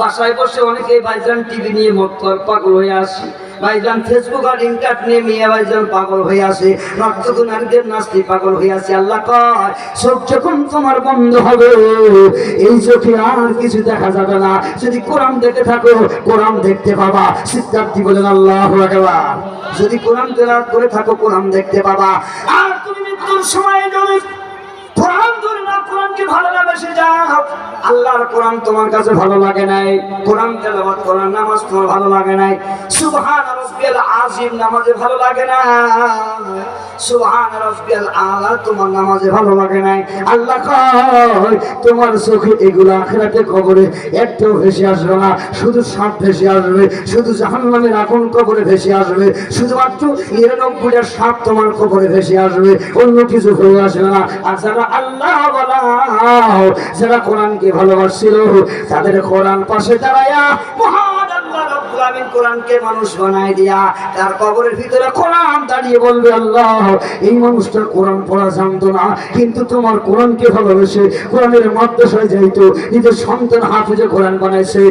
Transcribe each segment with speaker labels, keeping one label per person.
Speaker 1: বাসায় বসে অনেকে ভাইজান টিভি নিয়ে মত পাগল হয়ে আসি। ভাইজান ফেসবুক আর ইন্টারনেট নিয়ে ভাইজান পাগল হয়ে আসে। নর্তক নারীদের নাচতে পাগল হয়ে আসে, আল্লাহ কয় চোখ যখন তোমার বন্ধ হবে, এই চোখে আর কিছু দেখা যাবে না। যদি কোরআন দেখে থাকো, কোরআন দেখতে পাবা। সিদ্ধার্থী বলেন, আল্লাহ যদি কোরআন তেলাওয়াত করে থাকো, কোরআন দেখতে পাবা। আর তুমি মৃত্যুর সময় ভালোবাসে যাও। আল্লাহর কোরআন তোমার কাছে ভালো লাগে নাই। কোরআন তেলাওয়াত করার নামাজ তোমার ভালো লাগে নাই। সুবহান রাব্বিয়াল নামাজে ভালো লাগে না। সুবহান আলা, তোমার নামাজে ভালো লাগে নাই। আল্লাহ কয়, তোমার চোখে এগুলো আখিরাতে কবরে ভেসে আসবে না। শুধু সাপ ভেসে আসবে, শুধু জাহান্নামের আগুন কবরে ভেসে আসবে, শুধুমাত্র নিরানব্বইটা সাপ তোমার কবরে ভেসে আসবে। অন্য কিছু হয়ে আসবে না। আর যারা আল্লাহ বলা যারা কোরআনকে ভালোবাসছিল, তাদের কোরআন পাশে মহান আল্লাহ কিন্তু কোরআনকে বানাইছে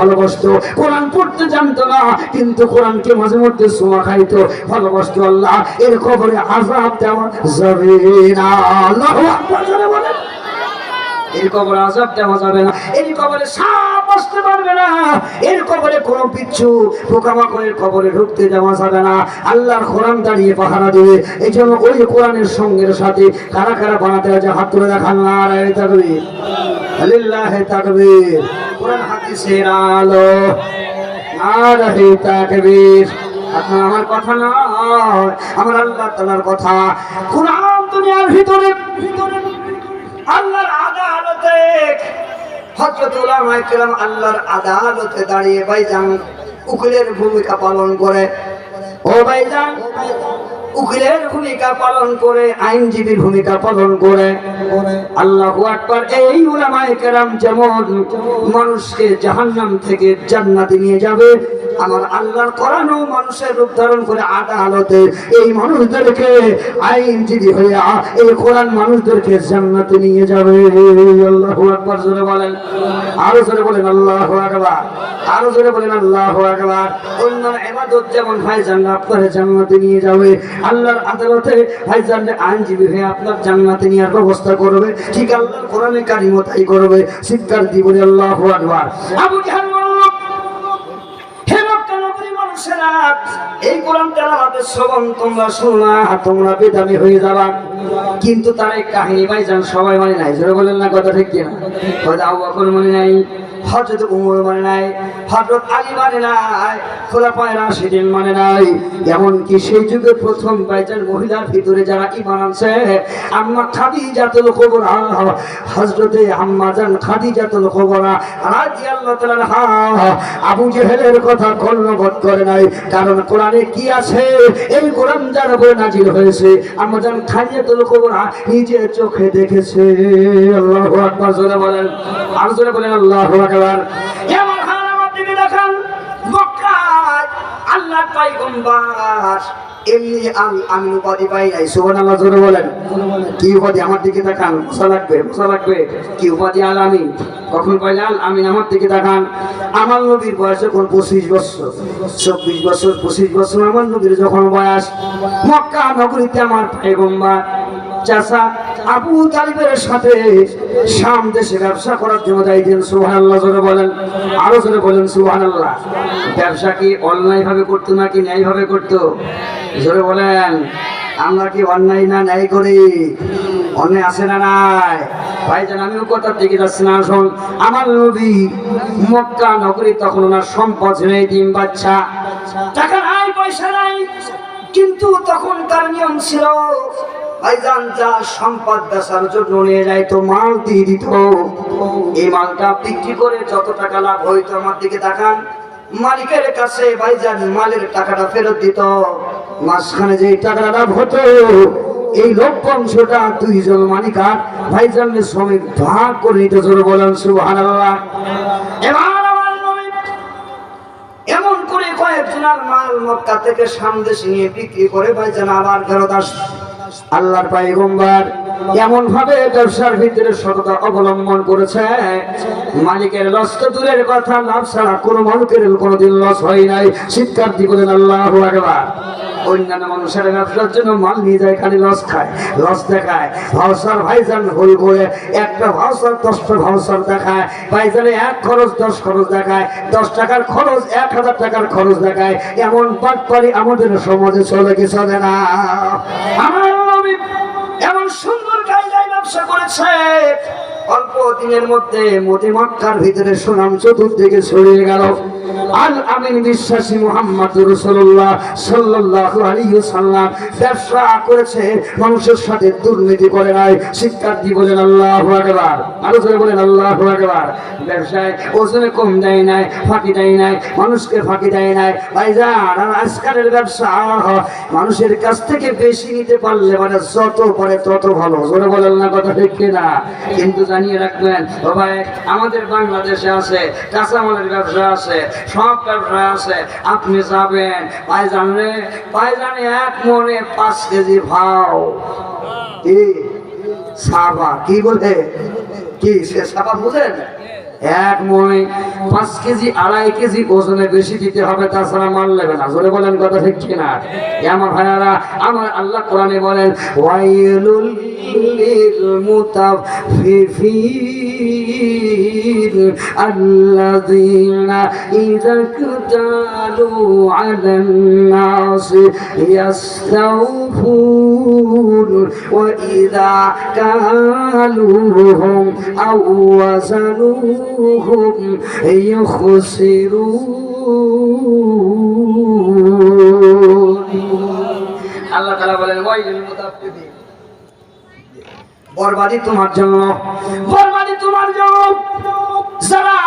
Speaker 1: ভালোবাসতো, কোরআন পড়তে জানতো না, কিন্তু মাঝে মধ্যে সোয়া খাইতো, ভালোবাসতো আল্লাহ, এর কবরে আজাব দেওয়া যাবে না। এর কবরে আজাব দেওয়া যাবে না। এর কবরে সাপ আসতে পারবে না। এর কবরে কোনো পিচ্ছু পোকামাকড়ের কবরে ঢুকতে দেওয়া যাবে না। আল্লাহর কোরআন দাঁড়িয়ে পাহারা দেবে। এই জন্য ওই কোরআনের সঙ্গের সাথে কারা কারা বানাতে আছে হাত তুলে দেখান। না আর থাকবে লিল্লাহে তাকবীর। কোরআন হাদিসের আলো। নারাহে তাকবীর। আপনার আমার কথা নয়, আমার আল্লাহ তালার কথা। কোরআন দুনিয়ার ভিতরে ভিতরে আল্লাহর আদালতে আল্লাহর আদালতে দাঁড়িয়ে ভাইজান উকিলের ভূমিকা পালন করে। ও ভাইজান উকিলের ভূমিকা পালন করে, আইনজীবীর ভূমিকা পালন করে। আল্লাহু এই কেরাম যেমন মানুষকে জাহান্নাম থেকে জান্নাতে নিয়ে যাবে, আমার আল্লাহর কোরআনও মানুষের রূপ ধারণ করে আদালতে এই মানুষদেরকে আইনজীবী হয়ে এই কোরআন মানুষদেরকে জান্নাতে নিয়ে যাবে। আল্লাহু আকবার, জোরে বলেন। আরও জোরে বলেন, আল্লাহু আকবার। আরও জোরে বলেন, আল্লাহু আকবার। অন্য ইবাদত যেমন ভাইজান আপনার জান্নাতে নিয়ে যাবে। আল্লাহর আদালতে ভাইজান, আইনজীবী হয়ে আপনার জান্নাতে নেওয়ার ব্যবস্থা করবে। ঠিক আল্লাহর কোরআনে কারিমও তাই করবে। শিক্ষার দিবনে আল্লাহু হয়ে কিন্তু তার এই কাহিনী ভাইজান সবাই মানে নাই। জোরে বলেন না, কথা ঠিক কিনা? বকর মানে নাই। হজরত উমর মানে নাই হজরত আলী মানে নাই, খোলাফায় রাশিদিন মানে নাই। এমনকি সেই যুগে প্রথম বাইজান মহিলার ভিতরে যারা ইমান আনছে, আম্মা খাদি খাদিজাতুল কুবরা হজরতে আম্মা জান খাদিজাতুল কুবরা রাদিয়াল্লাহু তাআলা হা আবু জেহেলের কথা কর্ণবত করে নাই। কারণ কোরআনে কি আছে? এই কোরআন যার উপরে নাজিল হয়েছে, আম্মা জান খাদিজাতুল কুবরা নিজের চোখে দেখেছে। আল্লাহু আকবার, জোরে বলেন। আর জোরে বলেন, আল্লাহু দেখান এমনি আমি আমি উপাধি জোরে কি উপাধি আমার দিকে তাকান লাগবে লাগবে। উপাধি আমি আমি আমার দিকে আমার নবীর বয়স যখন পঁচিশ বছর? চব্বিশ বছর, পঁচিশ বছর আমার নবীর যখন বয়স, মক্কা নগরীতে আমার পাইগম্বার চাচা আবু তালিবের সাথে শাম দেশে ব্যবসা করার জন্য যাইতেন সুহান আল্লাহ জোরে বলেন। আরও জোরে বলেন সুহান আল্লাহ ব্যবসা কি অন্যায় ভাবে করতো নাকি ন্যায় ভাবে করতো? জোরে বলেন। আমরা কি অন্যায় না ন্যায় করি? অন্যায় আছে না নাই? ভাইজান, আমিও কথার দিকে যাচ্ছি না। শোন আমার নবী মক্কা নগরী তখন ওনার সম্পদ নেই, ডিম, বাচ্চা। টাকা নাই, পয়সা নাই। কিন্তু তখন তার নিয়ম ছিল ভাইজান যা সম্পদ বেচার জন্য নিয়ে যায়, তো মাল দিয়ে দিত। এই মালটা বিক্রি করে যত টাকা লাভ হইতো আমার দিকে দেখান মালিকের কাছে ভাইজান মালের টাকাটা ফেরত দিত। মাঝখানে যে টাকাটা লাভ হতো, এই লভ্যাংশটা দুইজন মালিক আর ভাইজানের শ্রমিক ভাগ করে নিতে, জোরে বলেন এবার এমন করে কয়েকজনের মাল মক্কা থেকে সামদেশে নিয়ে বিক্রি করে ভাইজান আবার ফেরত আস আল্লাহর পাইগম্বার এমন ভাবে ব্যবসার ভিতরে সততা অবলম্বন করেছে, মালিকের লস তো দূরের কথা লাভ ছাড়া কোনো মালিকের কোনোদিন লস হয় নাই। শিক্ষার্থী বলেন, আল্লাহ অন্যান্য মানুষের ব্যবসার জন্য মাল নিয়ে যায়, খালি লস খায়, লস দেখায়। ভাইজান ভুল করে একটা ভাউসার দশটা দেখায়। ভাইজানে এক খরচ, দশ খরচ দেখায়। দশ টাকার খরচ, এক হাজার টাকার খরচ দেখায়। এমন বাটপারি আমাদের সমাজে চলে কি না? আমার নবী এমন সুন্দর কায়দায় ব্যবসা করেছে। অল্প দিনের মধ্যে মোদি মক্কার ভিতরে সুনাম চতুর্দিকে ছড়িয়ে গেল। আল আমিন বিশ্বাসী মোহাম্মদ রসুল্লাহ সাল্লাল্লাহু আলাইহি সাল্লাম ব্যবসা করেছে, মানুষের সাথে দুর্নীতি করে নাই। শিক্ষার্থী বলেন আল্লাহু আকবার, আরও জোরে বলেন আল্লাহু আকবার। ব্যবসায় ওজনে কম দেয় নাই, ফাঁকি দেয় নাই, মানুষকে ফাঁকি দেয় নাই। ভাইজান, আর আজকালের ব্যবসা মানুষের কাছ থেকে বেশি নিতে পারলে মানে যত পারে তত ভালো। জোরে বলেন না কথা ঠিক না কিন্তু জানিয়ে রাখবেন। ও ভাই, আমাদের বাংলাদেশে আছে, কাঁচামালের ব্যবসা আছে, সব ব্যবসা আছে, আপনি যাবেন। পায়জানে পায়জানে এক মনে পাঁচ কেজি ভাও। কি? সাবা, কি বলে? কি, সে সাবা বুঝেন? এক মনে পাঁচ কেজি, আড়াই কেজি ওজনে বেশি দিতে হবে, তাছাড়া মাল নেবে না। জোরে বলেন কথা ঠিক কিনা? আমার ভাইয়ারা, আমার আল্লাহ কোরআনে বলেন লিল মুতাফফিফিন আল্লাযীনা ইযা কাতালু ওয়াজানুহুম يخسرون আল্লাহ তাআলা বলেন ওয়াইলুল মুতাফফিফিন বরবাদি তোমার জন্য বরবাদি তোমার জন্য যারা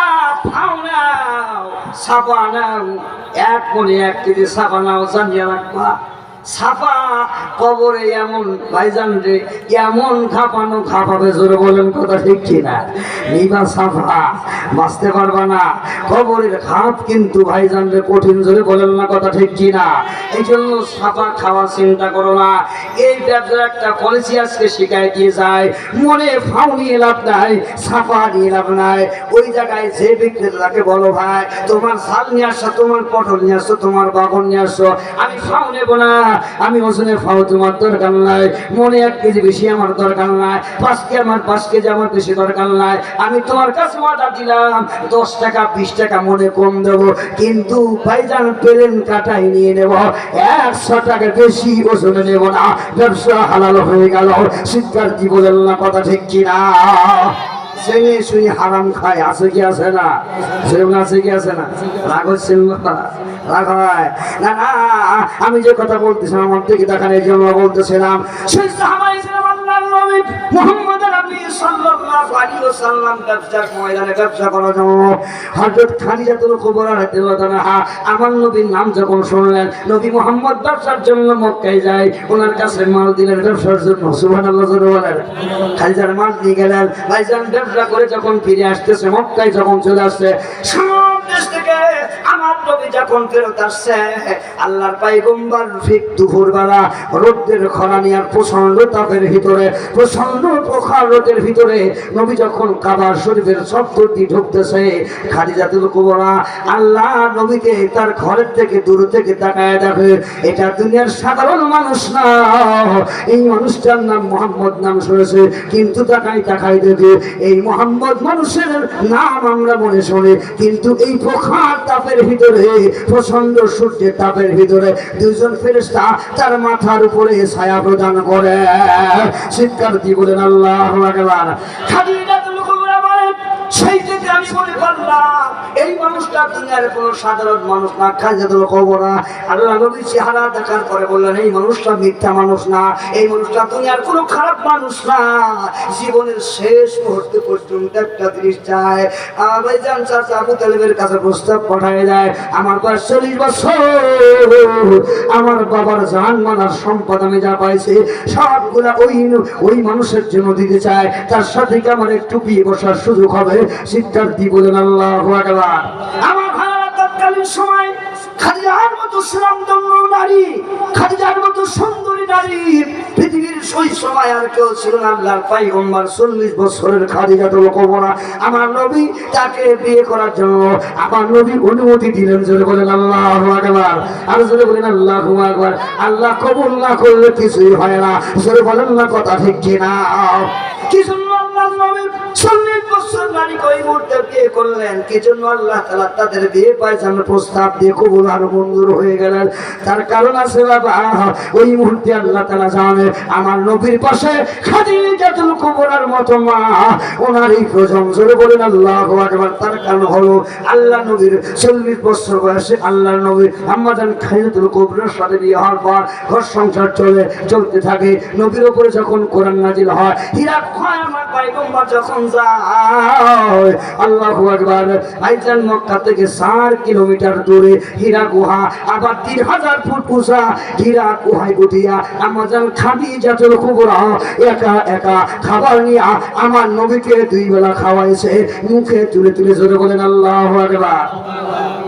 Speaker 1: ফাও নাও সাপা নাও এক কোণে এক কেজি সাপা নাও জানিয়ে রাখবা সাপা কবরে এমন ভাইজান রে, এমন খাপানো খাপাবে, জোরে বলেন কথা ঠিক কিনা? নিবা সাফা বাঁচতে পারবা না। কবরের খাপ কিন্তু ভাইজান রে কঠিন, জোরে বলেন না কথা ঠিক কিনা? এই জন্য সাফা খাওয়ার চিন্তা করো না। এই ব্যবসার একটা পলিসি আজকে শিখাই দিয়ে যায়। মনে ফাউ নিয়ে লাভ নাই, সাফা নিয়ে লাভ নাই। ওই জায়গায় যে বিক্রেতাকে বলো ভাই, তোমার শাল নিয়ে আসছো তোমার পটল নিয়ে আসছো তোমার বাগন নিয়ে আসছো আমি ফাউ নেব না, আমি ওজনে ফাও তোমার দরকার নাই। মনে এক কেজি বেশি আমার দরকার নাই। পাঁচ কেজি আমার, পাঁচ কেজি আমার বেশি দরকার নাই। আমি তোমার কাছে অর্ডার দিলাম। দশ টাকা, বিশ টাকা মনে কম দেবো। কিন্তু ভাইজান পেলেন কাটাই নিয়ে নেব। একশো টাকা বেশি ওজনে নেব না। ব্যবসা হালাল হয়ে গেল। শিক্ষার্থী বলেন না কথা ঠিক কিনা? জেনে শুনি হারাম খায়, আছে কি, আছে না সেরকম আছে কি, আছে না রাগ হচ্ছে? রাগ হয় না না, আমি যে কথা বলতেছিলাম, আমার থেকে দেখান এই জন্য বলতেছিলাম ছিলাম শুনলেন, নবী মুহাম্মদ ব্যবসার জন্য যায়, ওনার কাছে গেলেন ব্যবসা করে যখন ফিরে আসতেছে, মক্কায় যখন চলে আসছে থেকে আমার নবী যখন ফেরত আসছে, আল্লাহর ঠিক দুপুরবেলা রোদ্রের প্রচণ্ড তাপের ভিতরে রোদের ভিতরে নবী যখন কাবার শরীফের ঢুকতেছে কুবরা, আল্লাহ নবীকে তার ঘরের থেকে দূর থেকে তাকায় দেখে, এটা দুনিয়ার সাধারণ মানুষ না। এই মানুষটার নাম মোহাম্মদ নাম শুনেছে, কিন্তু তাকাই তাকাই দেখে, এই মোহাম্মদ মানুষের নাম আমরা মনে শুনি, কিন্তু এই প্রখার তাপের ভিতরে প্রচণ্ড সূর্যের তাপের ভিতরে দুজন ফেরেস্তা তার মাথার উপরে ছায়া প্রদান করে। শিক্ষার্থী বলেন, আল্লাহ বলেন সেই থেকে আমি এই মানুষটা দুনিয়ার সাধারণ মানুষ না খাজাদুল কবরা আল্লাহ নবী চেহারা দেখার পরে বললেন, এই মানুষটা মিথ্যা মানুষ না, এই মানুষটা দুনিয়ার কোনো খারাপ মানুষ না। জীবনের শেষ মুহূর্তে পর্যন্ত একটা জিনিস জান চাচা আবু কাছে প্রস্তাব পাঠায় যায় আমার বয়স চল্লিশ বছর, আমার বাবার জান মানার সম্পদ আমি যা পাইছি, সবগুলা ওই ওই মানুষের জন্য দিতে চায়। তার সাথে আমার একটু বিয়ে বসার সুযোগ হবে? শিক্ষার্থী বলেন, আল্লাহ আমার ভাইরা তৎকালীন সময় খাদিজার মতো সুনামধন্য নারী, খাদিজার মতো সুন্দরী নারী, পৃথিবীর সই সময় আর কেউ ছিল না। আল্লাহর পাইগম্বর চল্লিশ বছরের খাদিজা তো কবরা আমার নবী তাকে বিয়ে করার জন্য আমার নবী অনুমতি দিলেন। জোরে বলেন, আল্লাহ আকবার। আর জোরে বলেন, আল্লাহ আকবার। আল্লাহ কবুল না করলে কিছুই হয় না। জোরে বলেন না, কথা ঠিক কিনা? কি জন্য আল্লাহ নবী চল্লিশ বছর বয়সে আল্লাহ নবীর আম্মাজান হওয়ার পর ঘর সংসার চলে, চলতে থাকে। নবীর উপরে যখন কোরআন নাজিল হয় হীরা হয় আমার যখন যায় আল্লাহু আকবার। আইজান মক্কা থেকে চার কিলোমিটার দূরে হীরা গুহা, আবার তিন হাজার ফুট উঁচা হীরা গুহায় উঠিয়া আমাজন খাদি জাতুল কুবরা। একা একা খাবার নিয়া আমার নবীকে দুই বেলা খাওয়াইছে, মুখে তুলে তুলে জোরে বলেন আল্লাহু আকবার।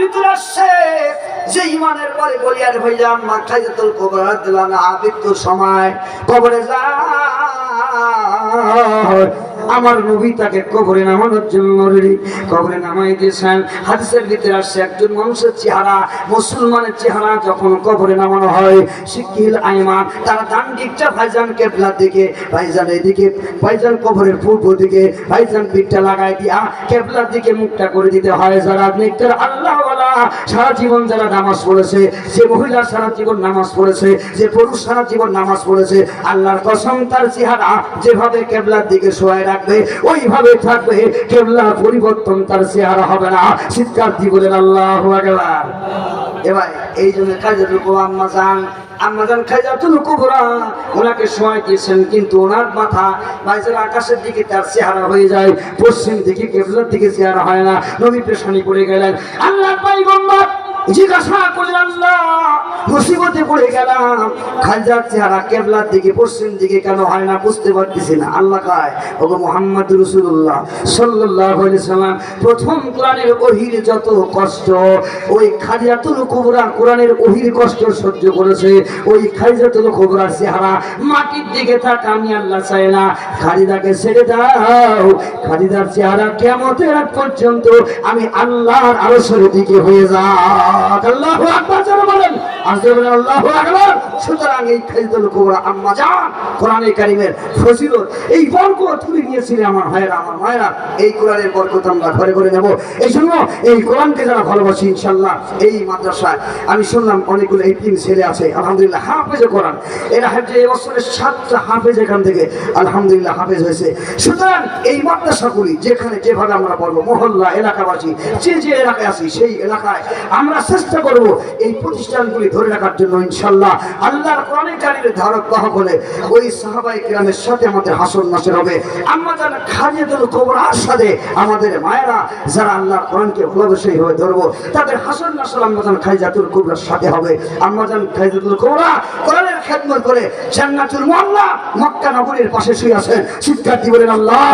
Speaker 1: ভিতরে আসছে। যে ইমানের পরে বলিয়ার ভাইজান মাথায় তোর কবর দিলাম আবিত্তুর সময় কবরে যায় আমার নবী তাকে কবরে নামানোর জন্য রেডি কবরে নামাই দিয়েছেন হাদিসের ভিতরে আসছে, একজন মানুষের চেহারা, মুসলমানের চেহারা যখন কবরে নামানো হয় শিকিল আইমান, তারা ডান দিকটা ভাইজান কেবলার দিকে, ভাইজান এদিকে, ভাইজান কবরের পূর্ব দিকে, ভাইজান পিঠটা লাগাই দিয়া, কেবলার দিকে মুখটা করে দিতে হয়, যারা নিকটার আল্লাহ সারা জীবন যারা নামাজ পড়েছে, যে মহিলা সারা জীবন নামাজ পড়েছে, যে পুরুষ সারা জীবন নামাজ পড়েছে, আল্লাহর কসম তার চেহারা যেভাবে কেবলার দিকে শোয়ায় রাখবে, ওইভাবে থাকবে, কেবলার পরিবর্তন তার চেহারা হবে না। শীতকাল জীবনের আল্লাহ এবার এই জন্য কাজের রূপ আম্মা যান আম্মা যান খাইজাতুল কুবরা, ওনাকে সময় দিয়েছেন কিন্তু ওনার মাথা বাইজের আকাশের দিকে তার চেহারা হয়ে যায়, পশ্চিম দিকে কেবলার দিকে চেহারা হয় না, নবী পেশানি পড়ে গেলেন। আল্লাহ পাইগম্বর জিজ্ঞাসা মুসিবতে পড়ে গেলাম। চেহারা কেবলার দিকে দিকে কেন হয় না বুঝতে পারতেছি না। আল্লাহ প্রথম কোরআনের অহির যত কষ্ট, ওই ওহির কষ্ট সহ্য করেছে। ওই খাদিজাতুল কুবরার চেহারা মাটির দিকে থাক, আমি আল্লাহ চাই না। খাদিদাকে ছেড়ে দাও। খাদিদার চেহারা আগ পর্যন্ত আমি আল্লাহর আলোচনের দিকে হয়ে যাও। এই আমি শুনলাম অনেকগুলো ছেলে আছে, আলহামদুলিল্লাহ, হাফেজে কোরআন। এরা হচ্ছে এই বছরের সাতটা হাফেজ এখান থেকে, আলহামদুলিল্লাহ, হাফেজ হয়েছে। সুতরাং এই মাদ্রাসাগুলি যেখানে যেভাবে আমরা বলব মহল্লা, এলাকাবাসী, যে যে এলাকায় আছি, সেই এলাকায় আমরা চেষ্টা করব এই প্রতিষ্ঠানগুলি ধরে রাখার জন্য ইনশাল্লাহ। আল্লাহর কোরআনের কারিমের ধারক বাহক হলে ওই সাহাবাই কিরামের সাথে আমাদের হাসন নাসের হবে। আমরা যারা খালিদুল কোবরার সাথে আমাদের মায়েরা যারা আল্লাহর কোরআনকে ভালোবেসে হয়ে ধরবো, তাদের হাসন নাসর আমরা যেন খাইজাতুল কোবরার সাথে হবে। আমরা যেন খাইজাতুল কোবরা কোরআনের খেদমত করে জান্নাতুল মোল্লা মক্কা নগরীর পাশে শুয়ে আছেন। শিক্ষার্থী বলেন আল্লাহ